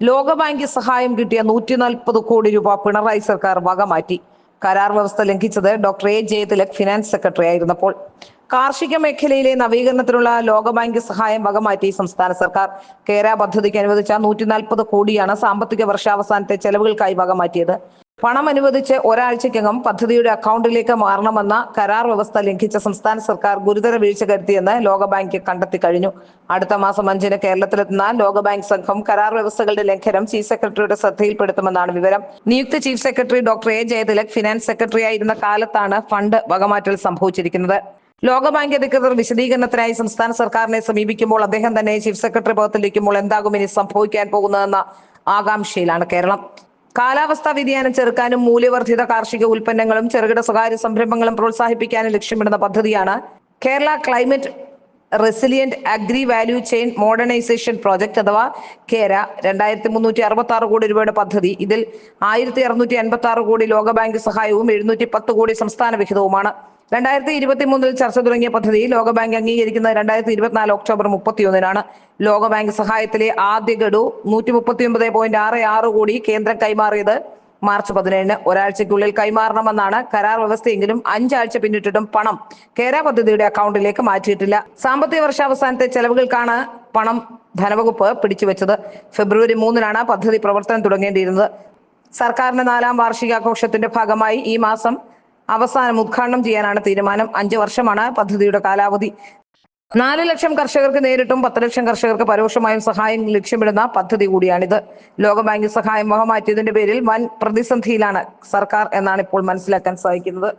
ലോകബാങ്ക് സഹായം കിട്ടിയ നൂറ്റി നാൽപ്പത് കോടി രൂപ പിണറായി സർക്കാർ വകമാറ്റി. കരാർ വ്യവസ്ഥ ലംഘിച്ചത് doctor A Jayathilak finance secretary ആയിരുന്നപ്പോൾ കാർഷിക മേഖലയിലെ നവീകരണത്തിനുള്ള ലോകബാങ്ക് സഹായം വകമാറ്റി സംസ്ഥാന സർക്കാർ. കേര പദ്ധതിക്ക് അനുവദിച്ച നൂറ്റി നാൽപ്പത് കോടിയാണ് സാമ്പത്തിക വർഷാവസാനത്തെ ചെലവുകൾക്കായി വകമാറ്റിയത്. പണം അനുവദിച്ച് ഒരാഴ്ചയ്ക്കകം പദ്ധതിയുടെ അക്കൗണ്ടിലേക്ക് മാറണമെന്ന കരാർ വ്യവസ്ഥ ലംഘിച്ച സംസ്ഥാന സർക്കാർ ഗുരുതര വീഴ്ച കരുതിയെന്ന് ലോകബാങ്ക് കണ്ടെത്തി കഴിഞ്ഞു. അടുത്ത മാസം അഞ്ചിന് കേരളത്തിലെത്തുന്ന ലോകബാങ്ക് സംഘം കരാർ വ്യവസ്ഥകളുടെ ലംഘനം ചീഫ് സെക്രട്ടറിയുടെ ശ്രദ്ധയിൽപ്പെടുത്തുമെന്നാണ് വിവരം. നിയുക്ത chief secretary doctor A Jayathilak finance secretary ആയിരുന്ന കാലത്താണ് ഫണ്ട് വകമാറ്റൽ സംഭവിച്ചിരിക്കുന്നത്. ലോകബാങ്ക് അധികൃതർ വിശദീകരണത്തിനായി സംസ്ഥാന സർക്കാരിനെ സമീപിക്കുമ്പോൾ അദ്ദേഹം തന്നെ ചീഫ് സെക്രട്ടറി പദത്തിലിരിക്കുമ്പോൾ എന്താകും ഇനി സംഭവിക്കാൻ പോകുന്നതെന്ന ആകാംക്ഷയിലാണ് കേരളം. കാലാവസ്ഥാ വ്യതിയാനം ചെറുക്കാനും മൂല്യവർദ്ധിത കാർഷിക ഉൽപ്പന്നങ്ങളും ചെറുകിട സ്വകാര്യ സംരംഭങ്ങളും പ്രോത്സാഹിപ്പിക്കാനും ലക്ഷ്യമിടുന്ന പദ്ധതിയാണ് Kerala climate resilient agri value chain modernisation project അഥവാ കേര രണ്ടായിരത്തി മുന്നൂറ്റി അറുപത്തി ആറ് കോടി രൂപയുടെ പദ്ധതി. ഇതിൽ ആയിരത്തി അറുന്നൂറ്റി അൻപത്തി ആറ് കോടി ലോകബാങ്ക് സഹായവും എഴുന്നൂറ്റി പത്ത് കോടി സംസ്ഥാന വിഹിതവുമാണ്. രണ്ടായിരത്തി ഇരുപത്തി മൂന്നിൽ ചർച്ച തുടങ്ങിയ പദ്ധതി ലോകബാങ്ക് അംഗീകരിക്കുന്നത് രണ്ടായിരത്തി ഇരുപത്തിനാല് ഒക്ടോബർ മുപ്പത്തിയൊന്നിനാണ്. ലോകബാങ്ക് സഹായത്തിലെ ആദ്യ ഗഡു നൂറ്റി മുപ്പത്തി ഒമ്പത് പോയിന്റ് ആറ് ആറ് കോടി കേന്ദ്രം കൈമാറിയത് മാർച്ച് പതിനേഴിന്. ഒരാഴ്ചയ്ക്കുള്ളിൽ കൈമാറണമെന്നാണ് കരാർ വ്യവസ്ഥയെങ്കിലും അഞ്ചാഴ്ച പിന്നിട്ടിട്ടും പണം കേര പദ്ധതിയുടെ അക്കൗണ്ടിലേക്ക് മാറ്റിയിട്ടില്ല. സാമ്പത്തിക വർഷാവസാനത്തെ ചെലവുകൾക്കാണ് പണം ധനവകുപ്പ് പിടിച്ചുവെച്ചത്. ഫെബ്രുവരി മൂന്നിനാണ് പദ്ധതി പ്രവർത്തനം തുടങ്ങേണ്ടിയിരുന്നത്. സർക്കാരിന്റെ നാലാം വാർഷികാഘോഷത്തിന്റെ ഭാഗമായി ഈ മാസം അവസാനം ഉദ്ഘാടനം ചെയ്യാനാണ് തീരുമാനം. അഞ്ചു വർഷമാണ് പദ്ധതിയുടെ കാലാവധി. നാല് ലക്ഷം കർഷകർക്ക് നേരിട്ടും പത്ത് ലക്ഷം കർഷകർക്ക് പരോക്ഷമായും സഹായം ലക്ഷ്യമിടുന്ന പദ്ധതി കൂടിയാണിത്. ലോകബാങ്ക് സഹായം മുഖമാറ്റിയതിന്റെ പേരിൽ വൻ പ്രതിസന്ധിയിലാണ് സർക്കാർ എന്നാണ് ഇപ്പോൾ മനസ്സിലാക്കാൻ സാധിക്കുന്നത്.